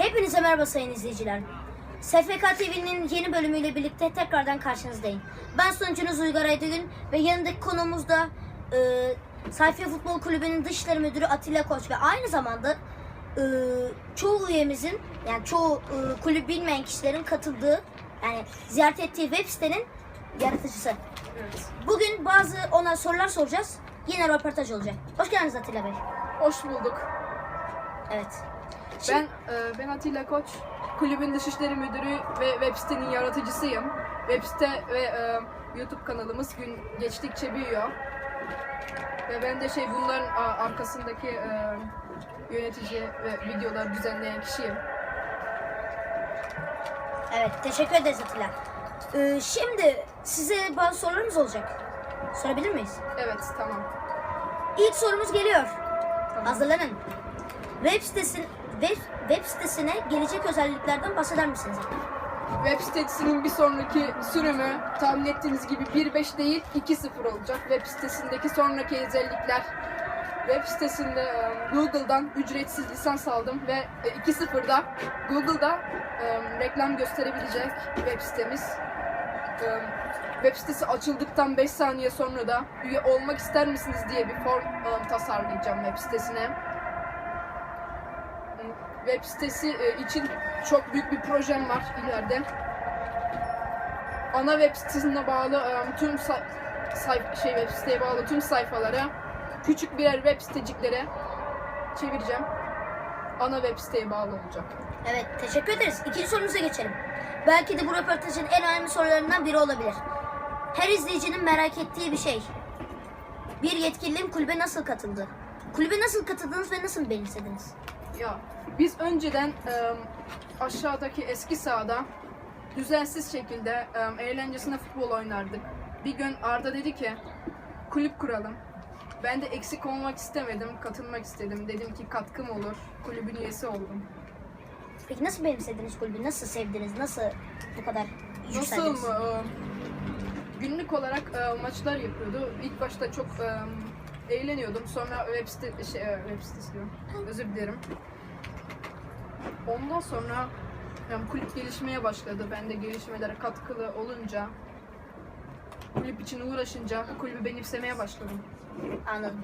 Hepinize merhaba sayın izleyiciler. SFK TV'nin yeni bölümüyle birlikte tekrardan karşınızdayım. Ben sunucunuz Uygar Aydın ve yanındaki konuğumuz da e, Sayfiye Futbol Kulübü'nün Dışişleri Müdürü Atilla Koç ve aynı zamanda e, çoğu üyemizin yani çoğu e, kulüp bilmeyen kişilerin katıldığı yani ziyaret ettiği web sitenin yaratıcısı. Bugün bazı ona sorular soracağız. Yine röportaj olacak. Hoş geldiniz Atilla Bey. Hoş bulduk. Evet. Ben e, ben Atilla Koç. Kulübün Dışişleri Müdürü ve web sitenin yaratıcısıyım. Web site ve e, YouTube kanalımız gün geçtikçe büyüyor. Ve ben de şey bunların a, arkasındaki e, yönetici ve videolar düzenleyen kişiyim. Evet, teşekkür ederiz Atilla. Ee, şimdi size bazı sorularımız olacak. Sorabilir miyiz? Evet, tamam. İlk sorumuz geliyor. tamam. Hazırlanın. Web sitesin web, web sitesine gelecek özelliklerden bahseder misiniz? Web sitesinin bir sonraki sürümü tahmin ettiğiniz gibi 1.5 değil 2.0 olacak. Web sitesindeki sonraki özellikler Web sitesinde e, Google'dan ücretsiz lisans aldım ve e, 2.0'da Google'da e, reklam gösterebilecek web sitemiz. E, Web sitesi açıldıktan 5 saniye sonra da üye olmak ister misiniz diye bir form e, tasarlayacağım web sitesine. Web sitesi e, için çok büyük bir projem var ileride. Ana web sitesine bağlı e, tüm say- sayf- şey web siteye bağlı tüm sayfalara küçük birer web siteciklere çevireceğim. Ana web siteye bağlı olacak. Evet, teşekkür ederiz. İkinci sorumuza geçelim. Belki de bu röportajın en önemli sorularından biri olabilir. Her izleyicinin merak ettiği bir şey. Bir yetkilinin kulübe nasıl katıldı? Kulübe nasıl katıldınız ve nasıl benimsediniz? Ya biz önceden e, aşağıdaki eski sahada düzensiz şekilde e, eğlencesine futbol oynardık. Bir gün Arda dedi ki kulüp kuralım. Ben de eksik olmak istemedim, katılmak istedim. Dedim ki katkım olur. Kulübün üyesi oldum. Peki nasıl benimsediniz kulübü? Nasıl sevdiniz? Nasıl bu kadar Nasıl yükseldiniz? mı? e, Günlük olarak e, maçlar yapıyordu. İlk başta çok e, eğleniyordum. Sonra web site şey, e, web sitesi diyorum. Özür dilerim. Ondan sonra yani kulüp gelişmeye başladı. Ben de gelişmelere katkılı olunca kulüp için uğraşınca kulübü benimsemeye başladım. Anladım.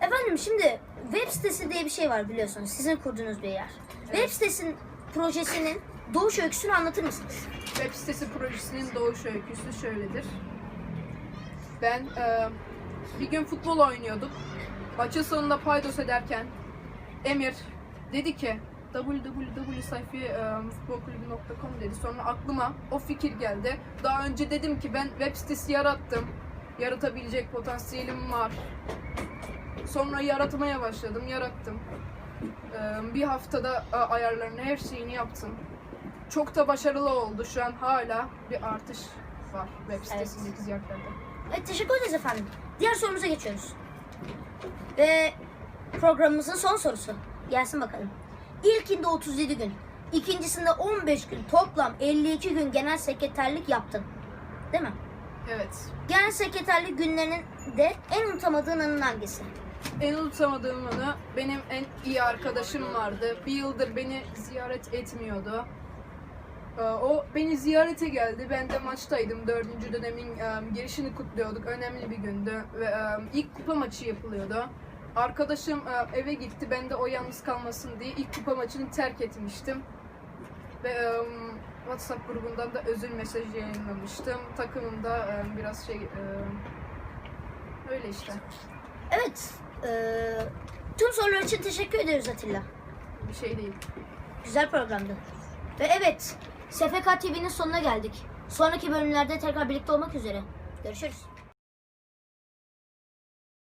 Efendim şimdi web sitesi diye bir şey var biliyorsunuz. Sizin kurduğunuz bir yer. Web sitesinin projesinin doğuş öyküsünü anlatır mısınız? Web sitesi projesinin doğuş öyküsü şöyledir. Ben e, bir gün futbol oynuyorduk. Maçın sonunda paydos ederken Emir dedi ki www.sayfiyefutbolkulübü.com dedi. Sonra aklıma o fikir geldi. Daha önce dedim ki ben web sitesi yarattım. Yaratabilecek potansiyelim var. Sonra yaratmaya başladım, yarattım. E, bir haftada e, ayarlarını, her şeyini yaptım. Çok da başarılı oldu. Şu an hala bir artış var web sitesindeki ziyaretlerde. Evet teşekkür ederiz efendim. Diğer sorumuza geçiyoruz. Ve programımızın son sorusu. Gelsin bakalım. İlkinde 37 gün. ikincisinde 15 gün. Toplam 52 gün genel sekreterlik yaptın. Değil mi? Evet. Genel sekreterlik günlerinin de en unutamadığın anın hangisi? En unutamadığım anı benim en iyi arkadaşım vardı. Bir yıldır beni ziyaret etmiyordu. Ee, O beni ziyarete geldi. Ben de maçtaydım. Dördüncü dönemin e, girişini kutluyorduk. Önemli bir gündü. Ve e, ilk kupa maçı yapılıyordu. Arkadaşım e, eve gitti. Ben de o yalnız kalmasın diye ilk kupa maçını terk etmiştim. Ve e, WhatsApp grubundan da özür mesajı yayınlamıştım. Takımımda e, biraz şey... e, Öyle işte. Evet. eee, tüm sorular için teşekkür ediyoruz Atilla. Bir şey değil. Güzel programdı. Ve evet, SFK TV'nin sonuna geldik. Sonraki bölümlerde tekrar birlikte olmak üzere. Görüşürüz.